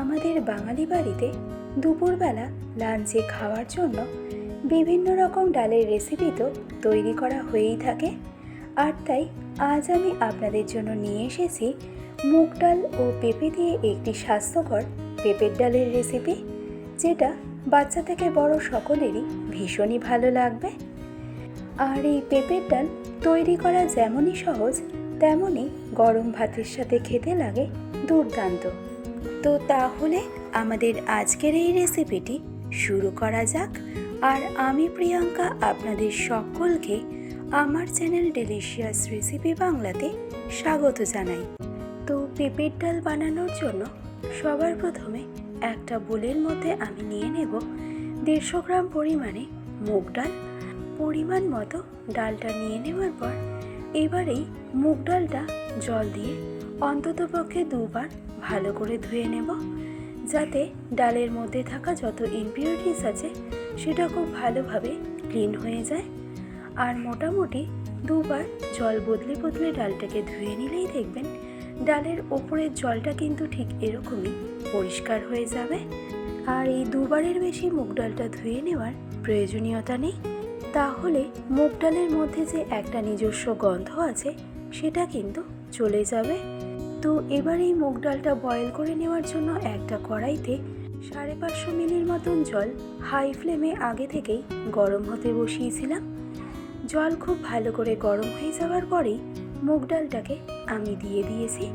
আমাদের বাঙালি বাড়িতে দুপুরবেলা লাঞ্চে খাওয়ার জন্য বিভিন্ন রকম ডালের রেসিপি তো তৈরি করা হয়েই থাকে। আর তাই আজ আমি আপনাদের জন্য নিয়ে এসেছি মুগ ডাল ও পেঁপে দিয়ে একটি স্বাস্থ্যকর পেঁপের ডালের রেসিপি যেটা বাচ্চা থেকে বড় সকলেরই ভীষণই ভালো লাগবে। আর এই পেঁপের ডাল তৈরি করা যেমনই সহজ, তেমনই গরম ভাতের সাথে খেতে লাগে দুর্দান্ত। তো তাহলে আমাদের আজকের এই রেসিপিটি শুরু করা যাক। আর আমি প্রিয়াঙ্কা আপনাদের সকলকে আমার চ্যানেল ডেলিশিয়াস রেসিপি বাংলাতে স্বাগত জানাই। তো পেঁপের ডাল বানানোর জন্য সবার প্রথমে একটা বোলের মধ্যে আমি নিয়ে নেব দেড়শো গ্রাম পরিমাণে মুগ ডাল। পরিমাণ মতো ডালটা নিয়ে নেওয়ার পর এবারেই মুগ ডালটা জল দিয়ে অন্ততপক্ষে দুবার ভালো করে ধুয়ে নেব, যাতে ডালের মধ্যে থাকা যত ইমপিউরিটিস আছে সেটা খুব ভালোভাবে ক্লিন হয়ে যায়। আর মোটামুটি দুবার জল বদলে বদলে ডালটাকে ধুয়ে নিলেই দেখবেন ডালের ওপরের জলটা কিন্তু ঠিক এরকমই পরিষ্কার হয়ে যাবে। আর এই দুবারের বেশি মুগ ডালটা ধুয়ে নেওয়ার প্রয়োজনীয়তা নেই। তাহলে মুগ ডালের মধ্যে যে একটা নিজস্ব গন্ধ আছে সেটা কিন্তু চলে যাবে। তো এবার এই মুগ ডালটা বয়েল করে নেওয়ার জন্য একটা কড়াইতে সাড়ে পাঁচশো মিলির মতন জল হাই ফ্লেমে আগে থেকেই গরম হতে বসিয়েছিলাম। জল খুব ভালো করে গরম হয়ে যাওয়ার পরেই মুগ ডালটাকে আমি দিয়ে দিয়েছি।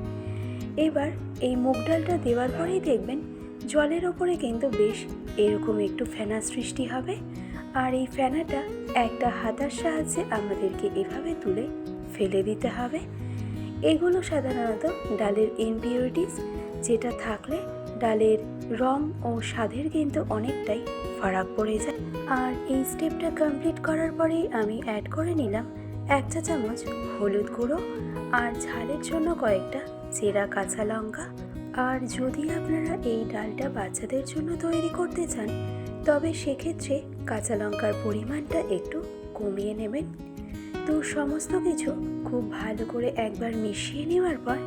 এবার এই মুগ ডালটা দেওয়ার পরেই দেখবেন জলের ওপরে কিন্তু বেশ এরকম একটু ফেনা সৃষ্টি হবে। আর এই ফেনাটা একটা হাতার সাহায্যে আমাদেরকে এভাবে তুলে ফেলে দিতে হবে। এগুলো সাধারণত ডালের ইমপিউরিটিস, যেটা থাকলে ডালের রং ও স্বাদের কিন্তু অনেকটাই ফারাক পড়ে যায়। আর এই স্টেপটা কমপ্লিট করার পরেই আমি অ্যাড করে নিলাম এক চা চামচ হলুদ গুঁড়ো আর ঝালের জন্য কয়েকটা চেরা কাঁচা লঙ্কা। আর যদি আপনারা এই ডালটা বাচ্চাদের জন্য তৈরি করতে চান, তবে সেক্ষেত্রে কাঁচা লঙ্কার পরিমাণটা একটু কমিয়ে নেবেন। তো সমস্ত কিছু খুব ভালো করে একবার মিশিয়ে নেওয়ার পর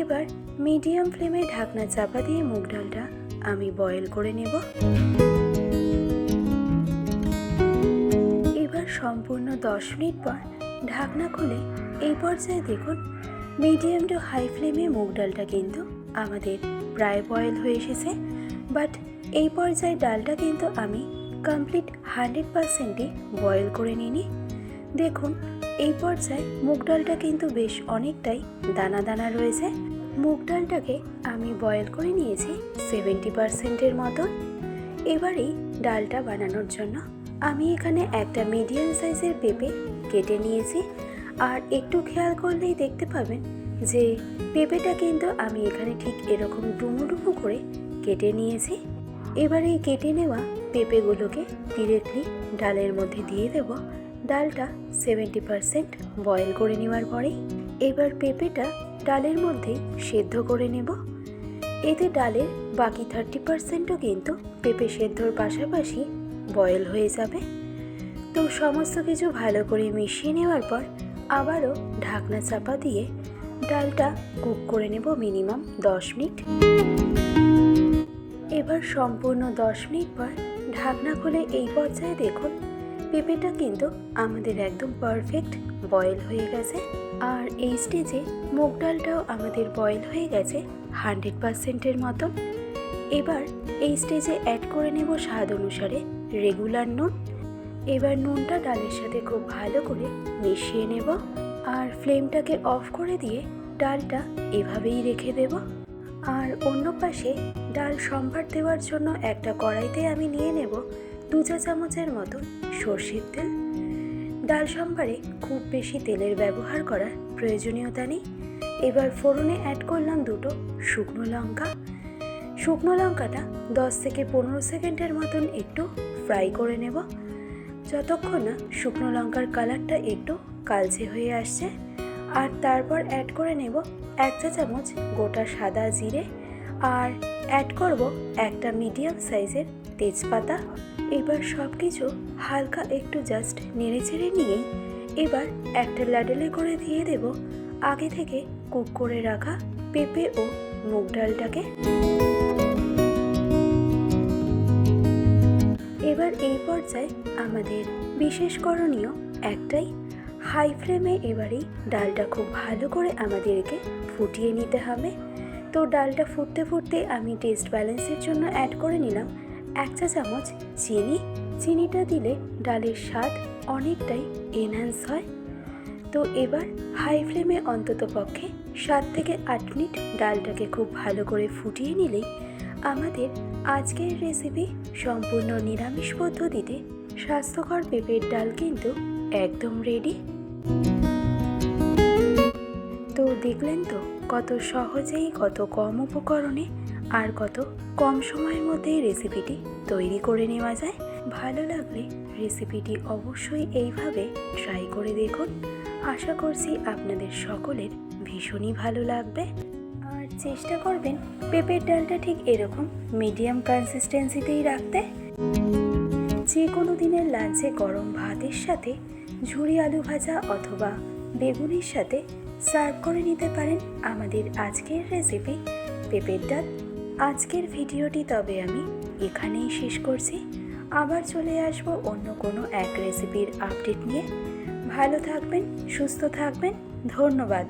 এবার মিডিয়াম ফ্লেমে ঢাকনা চাপা দিয়ে মুগ ডালটা আমি বয়েল করে নেব। এবার সম্পূর্ণ দশ মিনিট পর ঢাকনা খুলে এই পর্যায়ে দেখুন মিডিয়াম টু হাই ফ্লেমে মুগ ডালটা কিন্তু আমাদের প্রায় বয়েল হয়ে এসেছে। বাট এই পর্যায়ে ডালটা কিন্তু আমি কমপ্লিট হান্ড্রেড পারসেন্টই বয়েল করে নিইনি। দেখুন, এই পর্যায়ে মুগ ডালটা কিন্তু বেশ অনেকটাই দানা দানা রয়েছে। মুগ ডালটাকে আমি বয়েল করে নিয়েছি সেভেন্টি পারসেন্টের মতন। এবারেই ডালটা বানানোর জন্য আমি এখানে একটা মিডিয়াম সাইজের পেঁপে কেটে নিয়েছি। আর একটু খেয়াল করলেই দেখতে পাবেন যে পেঁপেটা কিন্তু আমি এখানে ঠিক এরকম ডুমু ডুমু করে কেটে নিয়েছি। এবার কেটে নেওয়া পেঁপেগুলোকে ডিরেক্টলি ডালের মধ্যে দিয়ে দেব। ডালটা সেভেন্টি পারসেন্ট বয়েল করে নেওয়ার পরে এবার পেঁপেটা ডালের মধ্যে সেদ্ধ করে নেব। এতে ডালের বাকি থার্টি পারসেন্টও কিন্তু পেঁপে সেদ্ধর পাশাপাশি বয়েল হয়ে যাবে। তো সমস্ত কিছু ভালো করে মিশিয়ে নেওয়ার পর আবারও ঢাকনা চাপা দিয়ে ডালটা কুক করে নেব মিনিমাম দশ মিনিট। এবার সম্পূর্ণ দশ মিনিট পর ঢাকনা খুলে এই পর্যায়ে দেখুন পেঁপেটা কিন্তু আমাদের একদম পারফেক্ট বয়েল হয়ে গেছে। আর এই স্টেজে মুগ ডালটাও আমাদের বয়েল হয়ে গেছে হান্ড্রেড পারসেন্টের মতন। এবার এই স্টেজে অ্যাড করে নেব স্বাদ অনুসারে রেগুলার নুন। এবার নুনটা ডালের সাথে খুব ভালো করে মিশিয়ে নেব। আর ফ্লেমটাকে অফ করে দিয়ে ডালটা এভাবেই রেখে দেব। আর অন্য পাশে ডাল সম্ভার দেওয়ার জন্য একটা কড়াইতে আমি নিয়ে নেব দু চা চামচের মতো সর্ষের তেল। ডাল সম্বারে খুব বেশি তেলের ব্যবহার করার প্রয়োজনীয়তা নেই। এবার ফোড়নে অ্যাড করলাম দুটো শুকনো লঙ্কা। শুকনো লঙ্কাটা দশ থেকে পনেরো সেকেন্ডের মতন একটু ফ্রাই করে নেব। যতক্ষণ না শুকনো লঙ্কার কালারটা একটু কালচে হয়ে আসছে। আর তারপর অ্যাড করে নেব এক চা চামচ গোটা সাদা জিরে আর অ্যাড করব একটা মিডিয়াম সাইজের তেজপাতা। এবার সব কিছু হালকা একটু জাস্ট নেড়ে চেড়ে নিয়েই এবার একটা ল্যাডেলে করে দিয়ে দেব। আগে থেকে কুক করে রাখা পেঁপে ও মুগ ডালটাকে। এবার এই পর্যায়ে আমাদের বিশেষ করণীয় একটাই হাই ফ্লেমে এবারই ডালটা খুব ভালো করে আমাদেরকে ফুটিয়ে নিতে হবে। তো ডালটা ফুটতে ফুটতে আমি টেস্ট ব্যালেন্সের জন্য অ্যাড করে নিলাম। এক চা চামচ চিনি। চিনিটা দিলে ডালের স্বাদ অনেকটাই এনহ্যান্স হয়। তো এবার হাই ফ্লেমে অন্তত পক্ষে সাত থেকে আট মিনিট ডালটাকে খুব ভালো করে ফুটিয়ে নিলেই আমাদের আজকের রেসিপি সম্পূর্ণ নিরামিষ পদ্ধতিতে স্বাস্থ্যকর পেঁপের ডাল কিন্তু একদম রেডি দেখলেন তো, কত সহজেই, কত কম উপকরণে আর কত কম সময়ের মধ্যেই রেসিপিটি তৈরি করে নেওয়া যায়। ভালো লাগলে রেসিপিটি অবশ্যই এইভাবে ট্রাই করে দেখুন। আশা করছি আপনাদের সকলের ভীষণই ভালো লাগবে। আর চেষ্টা করবেন পেঁপের ডালটা ঠিক এরকম মিডিয়াম কনসিস্টেন্সিতেই রাখতে। যে কোনো দিনের লাঞ্চে গরম ভাতের সাথে ঝুড়ি আলু ভাজা অথবা বেগুনের সাথে সার্ভ করে নিতে পারেন আমাদের আজকের রেসিপি পেঁপের ডাল। আজকের ভিডিওটি তবে আমি এখানেই শেষ করছি। আবার চলে আসব অন্য কোনো এক রেসিপির আপডেট নিয়ে। ভালো থাকবেন, সুস্থ থাকবেন, ধন্যবাদ।